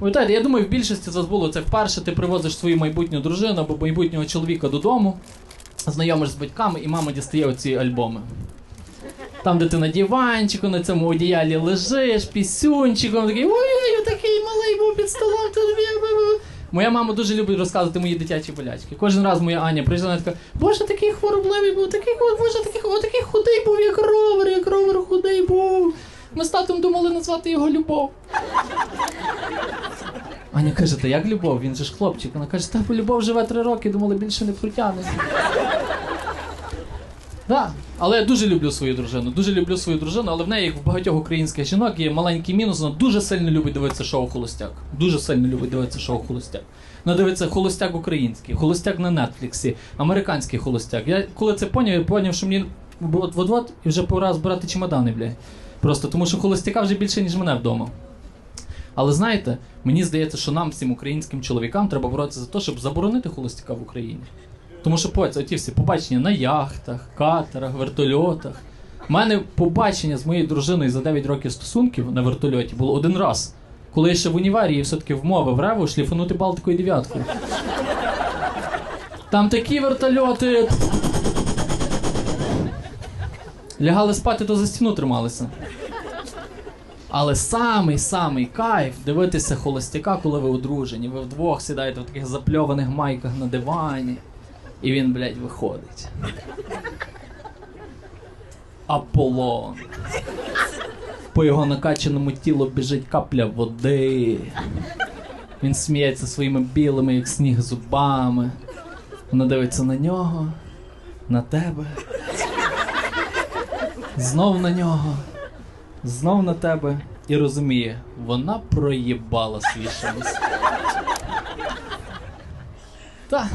Пам'ятаєте, я думаю, в більшості з вас було це вперше ти привозиш свою майбутню дружину або майбутнього чоловіка додому, знайомиш з батьками, і мама дістає оці альбоми. Там, де ти на диванчику, на цьому одіялі лежиш, пісюнчиком, такий ой, такий малий був під столом. Моя мама дуже любить розказувати мої дитячі болячки. Кожен раз моя Аня приїжджає, вона така, боже, такий хворобливий був, такий, боже, такий, хво- такий худий був, як ровер, як ровер худий був. Ми з татом думали назвати його Любов. Аня каже, та як Любов? Він же ж хлопчик. Вона каже, та Любов живе три роки, думали, більше не протягне. Да. Але я дуже люблю свою дружину. Дуже люблю свою дружину, але в неї, як в багатьох українських жінок, є маленький мінус. Вона дуже сильно любить дивитися шоу Холостяк. Дуже сильно любить дивитися шоу Холостяк. Вона дивиться холостяк український, холостяк на Нетфліксі, американський холостяк. Я коли це поняв, я поняв, що мені от от от і вже пора збирати чемодани, бля. Просто тому що холостяка вже більше, ніж мене вдома. Але знаєте, мені здається, що нам, всім українським чоловікам, треба боротися за те, щоб заборонити холостяка в Україні. Тому що по оті всі побачення на яхтах, катерах, вертольотах. У мене побачення з моєю дружиною за 9 років стосунків на вертольоті було один раз, коли я ще в уніварії все-таки вмовив Реву шліфанути Балтикою дев'яткою. Там такі вертольоти. Лягали спати, то за стіну трималися. Але самий самий кайф дивитися холостяка, коли ви одружені. Ви вдвох сідаєте в таких запльованих майках на дивані. І він, блядь, виходить. Аполлон. По його накачаному тілу біжить капля води. Він сміється своїми білими, як сніг, зубами. Вона дивиться на нього, на тебе. Знов на нього, знов на тебе і розуміє, вона проїбала свій шанс. Та,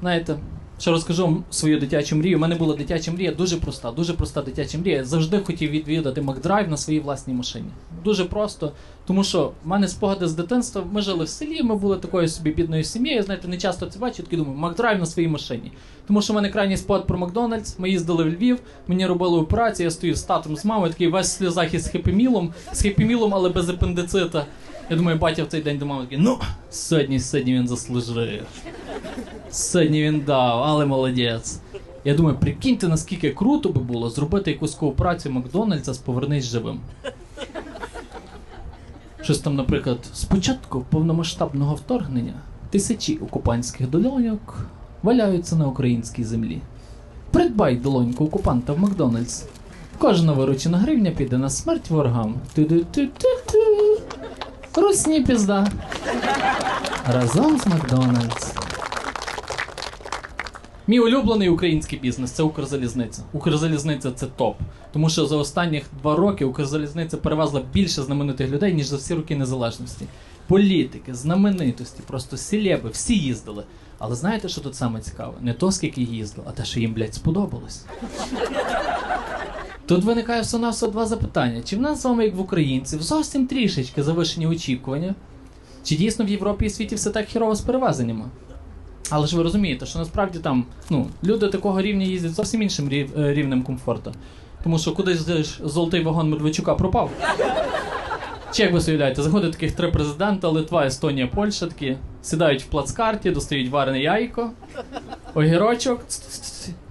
знаєте, що розкажу вам свою дитячу мрію. У мене була дитяча мрія дуже проста, дуже проста дитяча мрія. Я завжди хотів відвідати Макдрайв на своїй власній машині. Дуже просто, тому що в мене спогади з дитинства. Ми жили в селі, ми були такою собі бідною сім'єю. Знаєте, не часто це бачу, такий думаю, Макдрайв на своїй машині. Тому що в мене крайній спогад про Макдональдс. Ми їздили в Львів, мені робили операцію, я стою з татом з мамою, такий весь сльозах із хепімілом, з хепімілом, але без апендицита. Я думаю, батя в цей день до мами такий, ну, сьогодні, сьогодні він заслужив. Сьогодні він дав, але молодець. Я думаю, прикиньте, наскільки круто би було зробити якусь кооперацію Макдональдса з повернись живим. Щось там, наприклад, спочатку повномасштабного вторгнення тисячі окупантських долоньок валяються на українській землі. Придбай долоньку окупанта в Макдональдс. Кожна виручена гривня піде на смерть ворогам. Ту-ду-ту-ту-ту. Русні пізда. Разом з Макдональдс. Мій улюблений український бізнес це Укрзалізниця. Укрзалізниця це топ. Тому що за останніх два роки Укрзалізниця перевезла більше знаменитих людей, ніж за всі роки незалежності. Політики, знаменитості, просто селеби, всі їздили. Але знаєте, що тут саме цікаве? Не то, скільки їздили, а те, що їм, блядь, сподобалось. Тут виникає все на все два запитання: чи в нас з вами, як в українців, зовсім трішечки завишені очікування? Чи дійсно в Європі і світі все так хірово з перевезеннями? Але ж ви розумієте, що насправді там ну, люди такого рівня їздять зовсім іншим е, рівнем комфорту. Тому що кудись золотий вагон Медведчука пропав. Чи як ви уявляєте, заходять таких три президента: Литва, Естонія, Польща такі, сідають в плацкарті, достають варене яйко, огірочок,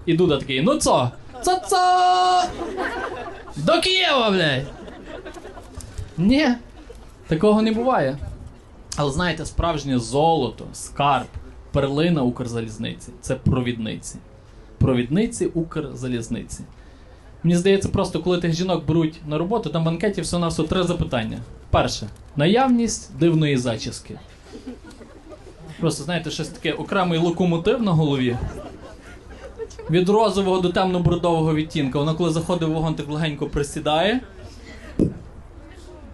і Дуда такий, ну цо? Цо-цо! До Києва, блядь! Ні, такого не буває. Але знаєте, справжнє золото, скарб, перлина Укрзалізниці це провідниці. Провідниці Укрзалізниці. Мені здається, просто коли тих жінок беруть на роботу, там в анкеті все на все три запитання. Перше наявність дивної зачіски. Просто знаєте, щось таке окремий локомотив на голові. Від розового до темно-бордового відтінка. Вона коли заходить в вагон, так легенько присідає.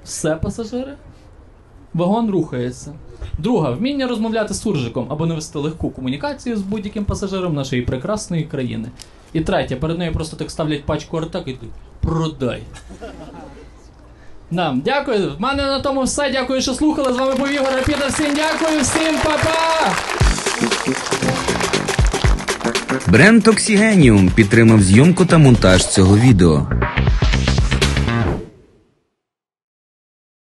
Все, пасажири. Вагон рухається. Друга вміння розмовляти з суржиком або не вести легку комунікацію з будь-яким пасажиром нашої прекрасної країни. І третя, перед нею просто так ставлять пачку артак і ти продай. Нам дякую. В мене на тому все. Дякую, що слухали. З вами був Ігор Рапіда. Всім дякую, всім па-па! Бренд Oxygenium підтримав зйомку та монтаж цього відео.